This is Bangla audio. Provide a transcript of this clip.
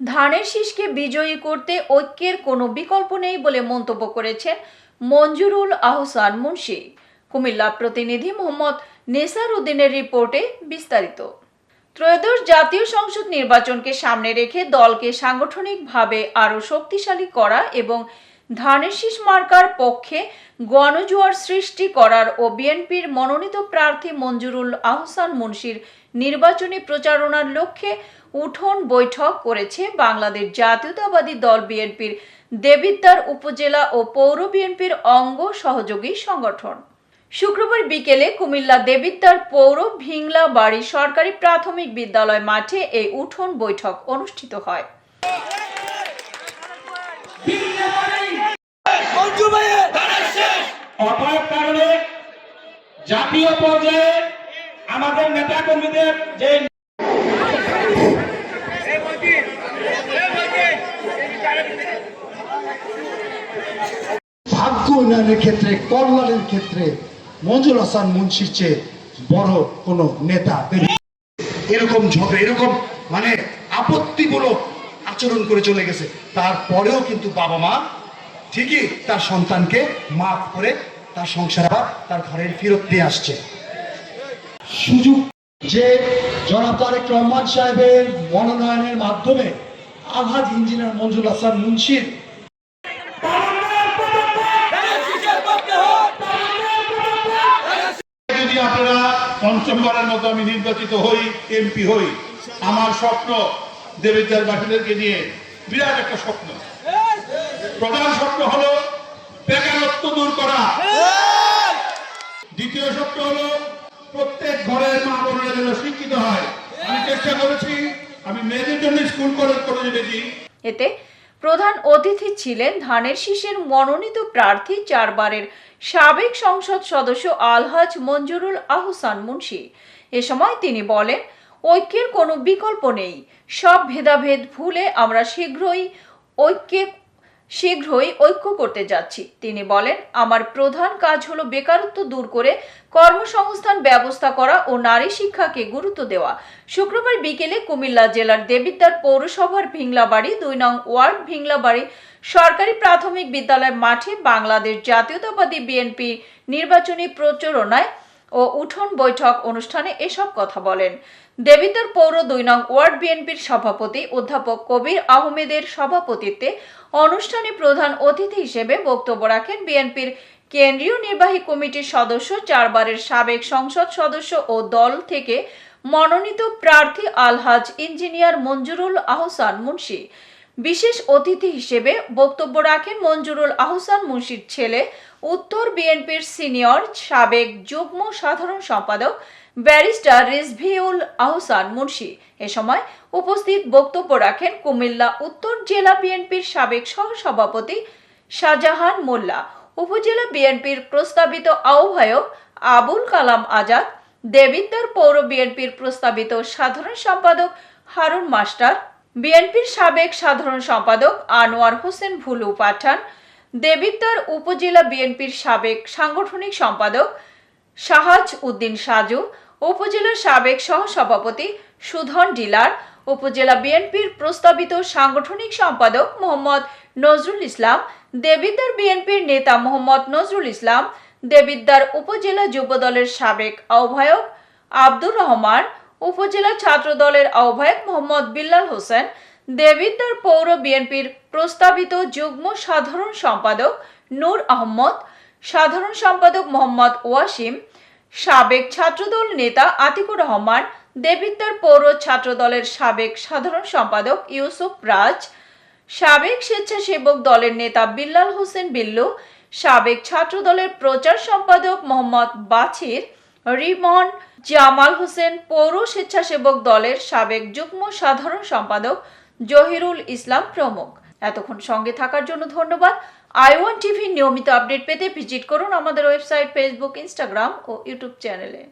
ধানের শীষকে বিজয়ী করতে ঐক্যের কোনো বিকল্প নেই বলে মন্তব্য করেছেন মঞ্জুরুল আহসান মুন্সি। কুমিল্লা প্রতিনিধি মোহাম্মদ নেসার উদ্দিনের রিপোর্টে বিস্তারিত। ত্রয়োদশ জাতীয় সংসদ নির্বাচনকে সামনে রেখে দলকে সাংগঠনিকভাবে আরও শক্তিশালী করা এবং ধানের শীষ মার্কার পক্ষে গণজোয়ার সৃষ্টি করার ও বিএনপির মনোনীত প্রার্থী মঞ্জুরুল আহসান মুন্সির নির্বাচনী প্রচারণার লক্ষ্যে উঠোন বৈঠক করেছে বাংলাদেশ জাতীয়তাবাদী দল বিএনপির দেবিদ্বার উপজেলা ও পৌর বিএনপির অঙ্গ সহযোগী সংগঠন। শুক্রবার বিকেলে কুমিল্লা দেবিদ্বার পৌর ভিংলা বাড়ি সরকারি প্রাথমিক বিদ্যালয় মাঠে এই উঠোন বৈঠক অনুষ্ঠিত হয়। অভাব কারণে জাতীয় পর্যায়ে আমাদের নেতা কর্মীদের যে ভাগ্য উন্নয়নের ক্ষেত্রে, কল্যাণের ক্ষেত্রে মঞ্জুর হাসান মুন্সির চেয়ে বড় কোনো নেতা এরকম ঝগড়া, এরকম মানে আপত্তিমূলক আচরণ করে চলে গেছে। তারপরেও কিন্তু বাবা মা ঠিকই তার সন্তানকে মাফ করে তার সংসার আবার তার ঘরের ফেরত নিয়ে আসছে। সুযোগ যে জনাব তারেক রহমান সাহেবের মনোনয়নের মাধ্যমে আলহাজ ইঞ্জিনিয়ার মঞ্জুর হাসান মুন্সির পঞ্চমবারের মতো আমি নির্বাচিত হই, এমপি হই, আমার স্বপ্ন দেবিদ্যার বাসীদেরকে নিয়ে বিরাট একটা স্বপ্ন। প্রধান স্বপ্ন হলো বেকারত্ব দূর করা। দ্বিতীয় স্বপ্ন হলো প্রত্যেক ঘরের মা বোনেরা যেন শিক্ষিত হয়। আমি চেষ্টা করেছি, আমি মেয়েদের জন্য স্কুল কলেজ করে দিয়েছি এতে প্রধান অতিথি ছিলেন ধানের শীষের মনোনীত প্রার্থী চারবারের সাবেক সংসদ সদস্য আলহাজ মঞ্জুরুল আহসান মুন্সি। এ সময় তিনি বলেন, ঐক্যের কোনো বিকল্প নেই। সব ভেদাভেদ ভুলে আমরা শীঘ্রই ঐক্যে শীঘ্রই ঐক্য করতে যাচ্ছি। তিনি বলেন, আমার প্রধান কাজ হলো বেকারত্ব দূর করে কর্মসংস্থান ব্যবস্থা করা ও নারী শিক্ষাকে গুরুত্ব দেওয়া। শুক্রবার বিকেলে কুমিল্লা জেলার দেবিদ্বার পৌরসভার ভিংলাবাড়ি দুই নং ওয়ার্ড ভিংলাবাড়ি সরকারি প্রাথমিক বিদ্যালয় মাঠে বাংলাদেশ জাতীয়তাবাদী বিএনপি নির্বাচনী প্রচারণায় ও উঠোন বৈঠক অনুষ্ঠানে এসব কথা বলেন। দেবিদ্বার পৌর দুই নং ওয়ার্ড বিএনপির সভাপতি অধ্যাপক কবির আহমেদের সভাপতিত্বে অনুষ্ঠানে প্রধান অতিথি হিসেবে বক্তব্য রাখেন বিএনপির কেন্দ্রীয় নির্বাহী কমিটির সদস্য, চারবারের সাবেক সংসদ সদস্য ও দল থেকে মনোনীত প্রার্থী আলহাজ ইঞ্জিনিয়ার মঞ্জুরুল আহসান মুন্সি। বিশেষ অতিথি হিসেবে বক্তব্য রাখেন মঞ্জুরুল আহসান মুন্সির ছেলে, উত্তর বিএনপির সিনিয়র সাবেক যুগ্ম সাধারণ সম্পাদক ব্যারিস্টার রিজভিউল আহসান মুন্সি। এ সময় উপস্থিত বক্তব্য রাখেন কুমিল্লা উত্তর জেলা বিএনপির সাবেক সহসভাপতি শাহজাহান মোল্লা, উপজেলা বিএনপির প্রস্তাবিত আহ্বায়ক আবুল কালাম আজাদ, দেবিদ্বার পৌর বিএনপির প্রস্তাবিত সাধারণ সম্পাদক হারুন মাস্টার বিএনপির সাবেক সাধারণ সম্পাদক আনোয়ার হোসেন ভুলু পাঠান দেবিদ্বার উপজেলা বিএনপির সাবেক সাংগঠনিক সম্পাদক শাহাজ উদ্দিন সাজু উপজেলার সাবেক সহসভাপতি সুধন ডিলার, উপজেলা বিএনপির প্রস্তাবিত সাংগঠনিক সম্পাদক মোহাম্মদ নজরুল ইসলাম, দেবিদ্বার বিএনপির নেতা মোহাম্মদ নজরুল ইসলাম, দেবিদ্বার উপজেলা যুবদলের সাবেক আহ্বায়ক আব্দুর রহমান উপজেলা ছাত্র দলের আহ্বায়ক মোহাম্মদ বিল্লাল হোসেন, দেবিদ্বার পৌর বিএনপির প্রস্তাবিত যুগ্ম সাধারণ সম্পাদক নূর আহমদ, সাধারণ সম্পাদক মোহাম্মদ ওয়াসিম, সাবেক ছাত্রদল নেতা আতিকুর রহমান, দেবিদ্বার পৌর ছাত্রদলের সাবেক সাধারণ সম্পাদক ইউসুফ রাজ, সাবেক স্বেচ্ছাসেবক দলের নেতা বিল্লাল হোসেন বিল্লু, সাবেক ছাত্রদলের প্রচার সম্পাদক মোহাম্মদ বাছির রিমন জামাল হোসেন পৌর স্বেচ্ছাসেবক দলের সাবেক যুগ্ম সাধারণ সম্পাদক জহিরুল ইসলাম প্রমুখ। এতক্ষণ সঙ্গে থাকার জন্য ধন্যবাদ। আই ওয়ান টিভি নিয়মিত আপডেট পেতে ভিজিট করুন আমাদের ওয়েবসাইট, ফেসবুক, ইনস্টাগ্রাম ও ইউটিউব চ্যানেলে।